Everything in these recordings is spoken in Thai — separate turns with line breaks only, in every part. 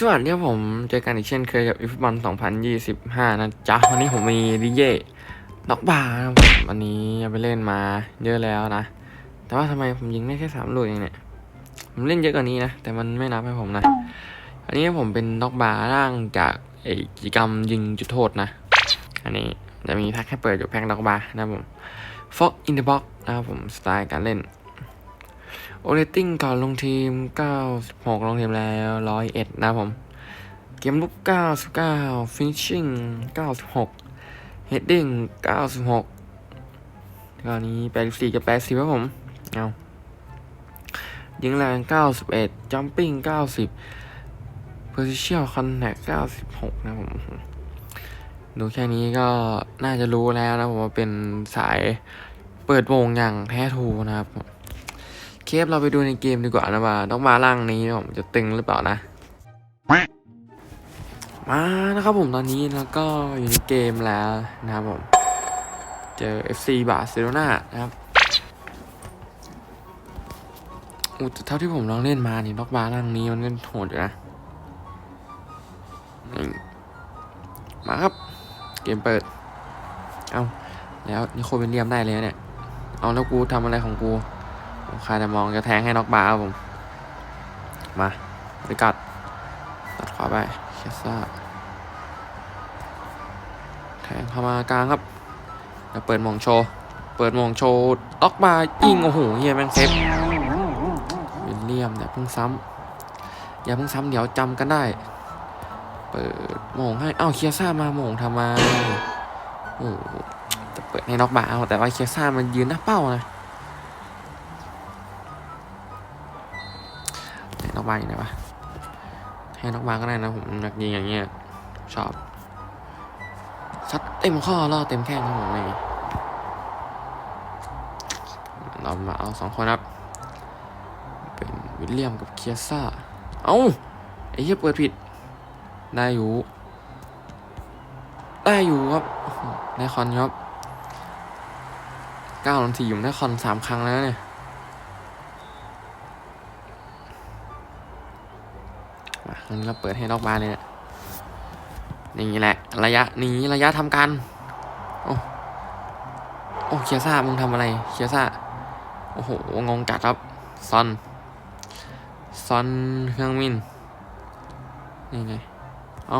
สวัสดีครับผม เจอกันอีกเช่นเคยกับอีฟบอล2025 นะจ๊ะ วันนี้ผมมีดิเย่น็อกบาร์นะครับผมวันนี้ยังไปเล่นมาเยอะแล้วนะ แต่ว่าทำไมผมยิงได้แค่สามลูกเองเนี่ย ผมเล่นเยอะกว่านี้นะ แต่มันไม่นับให้ผมนะ อันนี้ผมเป็นน็อกบาร์ร่างจากไอกิจกรรมยิงจุดโทษนะ อันนี้จะมีแพ็คให้เปิดอยู่แพ็คน็อกบาร์นะครับผม Fog in the Box นะครับผมสไตล์การเล่น โอเลตติ้งก่อนลงทีม 96 ลงทีมแล้ว 101 นะผม เกมลุก 99 finishing 96 heading 96ตอนนี้ 84 กับ 80ครับผม เอายิงแรง 91 jumping 90 position contact 96 นะผม ดูแค่นี้ก็น่าจะรู้แล้วนะผมว่าเป็นสายเปิดวงอย่างแท้ทูนะครับ เคฟเราไปดูในเกมดีกว่านะว่าต้องมาล่างนี้ผมจะตึงหรือเปล่านะ มานะครับผมตอนนี้แล้วก็อยู่ในเกมแล้วนะครับผม เจอ FC บาร์เซโลนานะครับอู้เท่าที่ผมลองเล่นมานี่นอกบาร์ล่างนี้มันก็โหดอยู่นะ มาครับ เกมเปิด เอาแล้วนี่โคเป็นเลียมได้เลยเนี่ย เอาแล้วกูทำอะไรของกู ครจะมองจะแทงให้น็อกบาร์ครับผม มาไปกัด ตัดขวาไปเคสซ่าแทงเข้ามากลางครับแล้วเปิดมองโชว์ เปิดมองโชว์ล็อกบาร์ยิงโอ้โหเฮียแม่งเซฟวิลเลียมเนี่ยเพิ่งซ้ำอย่าเพิ่งซ้ำเดี๋ยวจำกันได้ เปิดมองให้เอ้าเคียซ่ามามองทำไมโอ้จะเปิดให้น็อกบาร์เอาแต่ว่าเคียซ่ามันยืนหน้าเป้านะ กบ้าอยู่ไหนวะให้นอกบ้าก็ได้นะผมอยากยิงอย่างเงี้ยชอบชัดเต็มข้อล่อเต็มแข้งครับผมนี่เรามาเอาสองคนครับ เป็นวิลเลียมกับเคียซ่า เอ้าไอ้เหี้ยเปิดผิด ได้อยู่ ได้อยู่ครับโอ้โหได้คอนครับเก้านาทีอยู่ได้คอนสามครั้งแล้วเนี่ย มันี้เปิดให้นอกบ้านเลยนี่ยนี่แหละ ระยะนี้ระยะทำการโอ้โอ้เคียซ่ามึงทำอะไรเคียซ่าโอ้โหงงจัดครับซอนซอนเฮืองมินนี่ไงเอา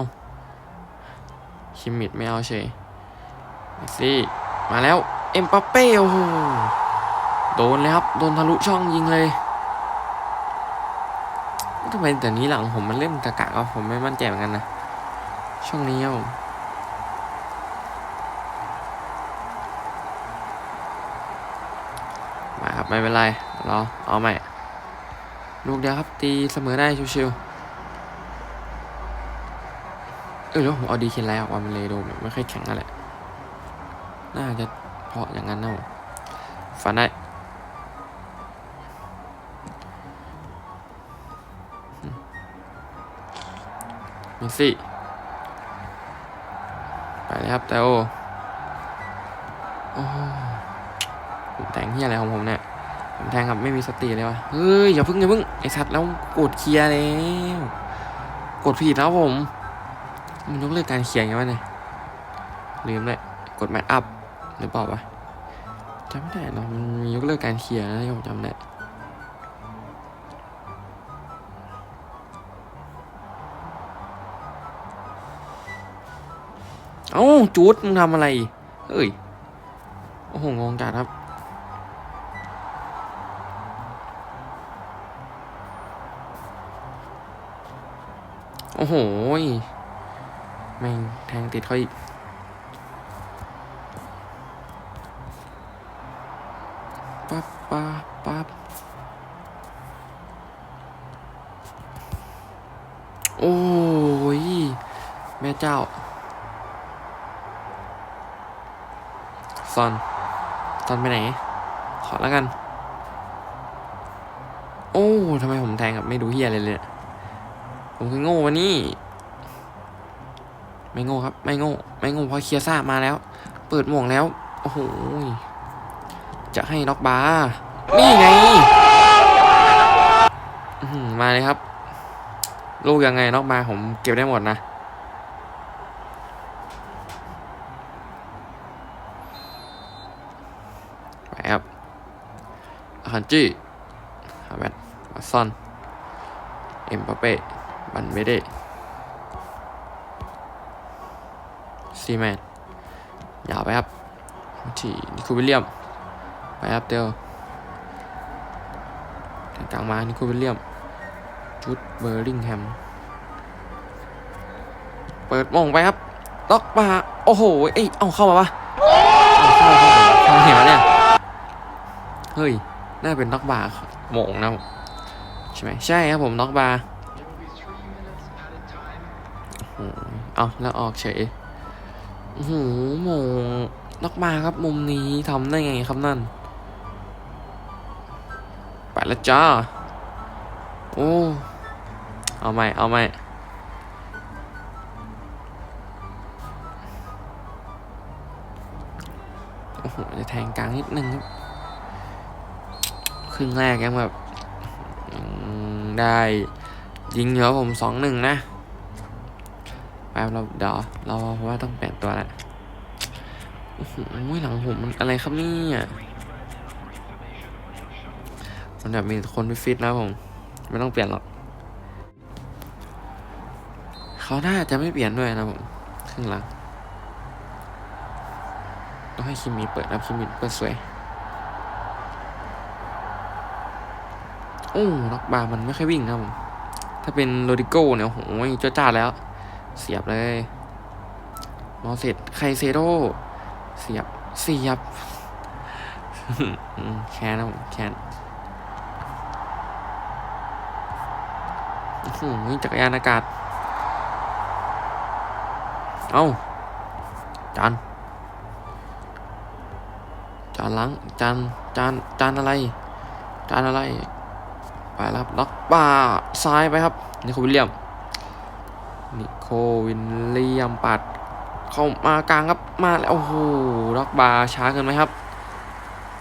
คิมมิดไม่เอาเฉยเมสซี่มาแล้วเอ็มปัปเป้โอ้โหโดนเลยครับ โดนทะลุช่องยิงเลย ทำไมแต่นี้หลังผมมันเล่นกะกะก็ผมไม่มั่นใจเหมือนกันนะ ช่วงนี้ครับผมมาครับไม่เป็นไรรอเอาใหม่ ลูกเดียวครับตีเสมอได้ชิวๆเออแล้วผมเอาดีเคนไลออกมามันเลยดูไม่ค่อยแข็งนั่นแหละ น่าจะเพาะอย่างนั้นนะผมฟันได้ เมสซี่ ไปเลยครับแต่โอโอ้ผมแต่งเฮียอะไรของผมเนี่ยผมแทงครับไม่มีสติเลยวะเฮ้ยอย่าพึ่งอย่าพึ่งไอสัตว์แล้วกดเคลียร์แล้วกดผิดแล้วผม มันยกเลิกการเคลียร์ไงวะเนี่ยลืมเลยกดแมทอัพหรือเปล่าวะจำไม่ได้เนาะมันมียกเลิกการเคลียร์นะที่ผมจำได้ เอ้าจูดมึงทำอะไรเฮ้ย โอ้โห งงจัดครับ โอ้โหแม่งแทงติดเขาอีกปั๊บปั๊บปั๊บโอ้ย แม่เจ้า ซอนซอนไปไหน ขอแล้วกัน โอ้ทำไมผมแทงกับไม่ดูเฮียอะไรเลยเนี่ยผมคือโง่วะนี่ไม่โง่ครับ ไม่โง่ ไม่โง่เพราะเคลียร์ซ่ามาแล้ว เปิดหม่วงแล้ว โอ้โห จะให้ล็อกบาร์นี่ไง มาเลยครับ ลูกยังไงนอกมาร์ผมเก็บได้หมดนะ ไปครับ อาคันจี้ฮาแมดวัตซอนเอ็มปาเป้ บันเบเดซีแมนยาวไปครับที่นิคลวิลเลียม ไปครับเตียวกลางมานิคลวิลเลียม จุดเบอร์ลิงแฮม เปิดมองไปครับล็อกมาโอ้โห เอ้ย เอาเข้ามาปะเอาเข้าเข้าเข้าเห็นไหมเนี่ย เฮ้ย น่าเป็นน็อกบาร์โมงนะใช่ไหมใช่ครับผมน็อกบาร์เอาแล้วออกเฉยโอ้โหโมงน็อกบาร์ครับมุมนี้ทำได้ไงครับนั่น ไปแล้วจ้า โอ้ เอาใหม่ เอาใหม่โอ้โหจะแทงกลางนิดนึงครับ ครึ่งแรกยังแบบได้ยิงเยอะผมสองหนึ่งนะไปเราเดี๋ยวเราเพราะว่าต้องเปลี่ยนตัวแล้วโอ้โหหลังผมมันอะไรครับเนี่ยมันแบบมีคนไม่ฟิตนะผม ไม่ต้องเปลี่ยนหรอก เขาน่าจะไม่เปลี่ยนด้วยนะผมครึ่งหลังต้องให้คิมมีเปิดนะคิมมีเปิดสวย โอ้ล็อกบาร์มันไม่ค่อยวิ่งนะผมถ้าเป็นโรดิโก้เนี่ยโอ้โหจ้าจ้าแล้ว เสียบเลยมอเสร็จไคเซโดเสียบเสียบแคนนะผมแคนโอ้โหจักรยานอากาศ เอาจานจานล้างจานจานจานอะไร จานอะไร ไปแล้วครับล็อกบ้าซ้ายไปครับนิโควิลเลียมนิโควิลเลียมปัด เข้ามากลางครับมาแล้วโอ้โหล็อกบาช้าเกินไหมครับ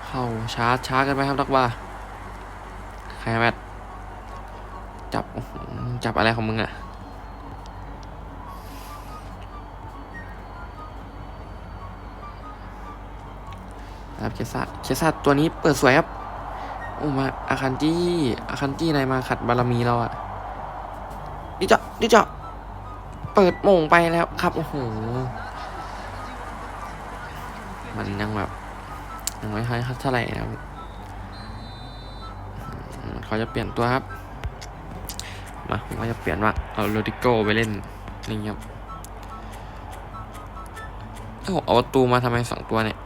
เข้าช้าช้าเกันไหมครับล็อกบาใครแมทจับจับอะไรของมึงอะครับเคซ่าเคซ่าตัวนี้เปิดสวยครับ โอ้มาอาคันจี้อาคันจี้นายมาขัดบารมีเราอะดิจะดิจะเปิดโมงไปแล้วครับโอ้โหมันยังแบบยังไม่ให้เท่าไหร่นะครับเขาจะเปลี่ยนตัวครับมาผมก็จะเปลี่ยนว่าเอาโรดิโก้ไปเล่นนี่ครับเอ้าเอาประตูมาทำไมสองตัวเนี่ย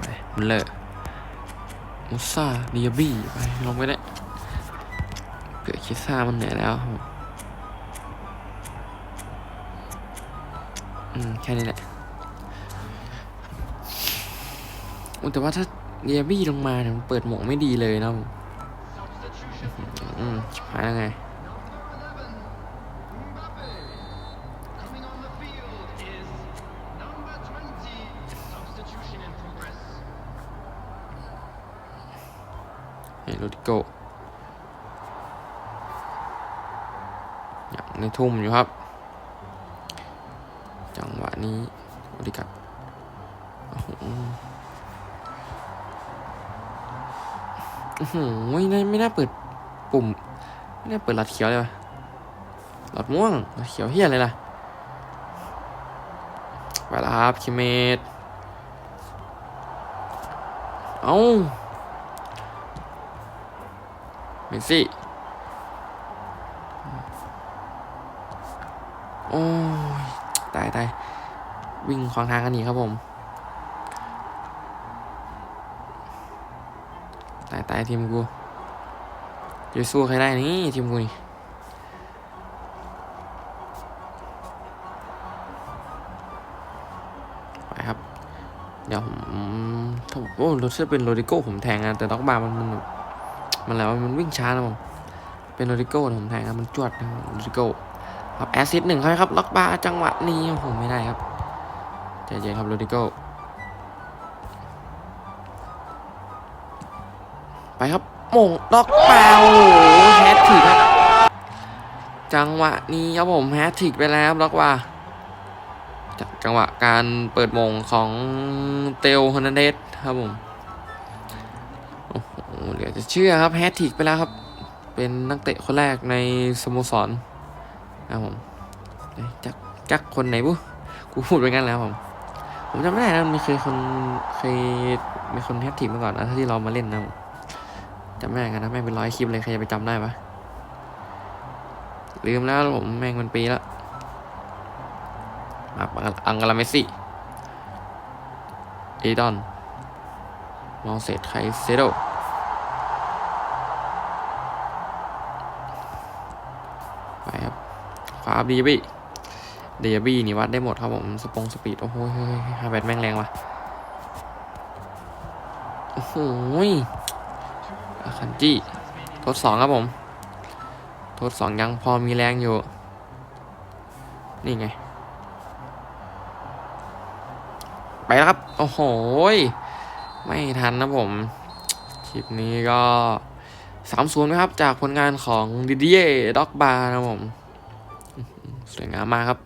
ไมันเลอะ มุซ่าเดียบี้ไปลงไปได้เผื่อคิดซ่ามันเหนื่อยแล้วอืม แค่นี้แหละอุแต่ว่าถ้าเดียบี้ลงมาเนี่ยมันเปิดหมวกไม่ดีเลยนะอืมชิบหายแล้วไง เฮ้ยโรดิโก้ยังในทุ่มอยู่ครับ จังหวะนี้โรดิกัดโอ้โหอื้อหือไม่น่าไม่น่าเปิดปุ่ม ไม่น่าเปิดหลอดเขียวเลยวะหลอดม่วงหลอดเขียวเฮียอะไรล่ะไปแล้วครับคิเมตเอ้า เมสซี่โอ้ยตายตายวิ่งขวางทางกันหนีครับผมตายตายทีมกูจะสู้ใครได้นี่ทีมกูนี่ไปครับ เดี๋ยวผมโอ้รถจะเป็นโรดิโก้ผมแทงนะแต่ด็อกบาร์มันมัน มันอะไรวะมันวิ่งช้านะผมเป็นโรดิโก้ผมแทงนะมันจวดนะโรดิโก้ครับแอซิดหนึ่งครับล็อกบาร์จังหวะนี้โอ้โหไม่ได้ครับใจเย็นครับโรดิโก้ไปครับมงล็อกเปล่าโอ้โหแฮตถือครับจังหวะนี้ครับผมแฮตทริกไปแล้วล็อกว่า จังหวะการเปิดมงของเตลฮอนนเดสครับผม เชื่อครับแฮตทริกไปแล้วครับ เป็นนักเตะคนแรกในสโมสรนะครับผมจักจักคนไหนบุกูพูดไปงั้นแล้วผม ผมจำไม่ได้นะมีเคยคนเคยมีคนแฮตทริกมาก่อนนะที่เรามาเล่นนะผมจำไม่ได้กันนะแม่งเป็นร้อยคลิปเลยใครจะไปจำได้ปะลืมแล้วผมแม่งมันปีล้วอะอังกาลาเมซี่เอดอนมองเศษไคเซโด ไปครับ ขวาดีบี้เดียบี้นี่วัดได้หมดครับผม สปงสปีด โอ้โหฮาแบทแม่งแรงว่ะ โอ้โหยคันจี้ทดสองครับผม ทดสองยังพอมีแรงอยู่ นี่ไง ไปแล้วครับ โอ้โห ไม่ทันนะผม คลิปนี้ก็สามศูนย์นะครับ จากผลงานของดิเดียด็อกบาร์นะผม สวยงามมากครับ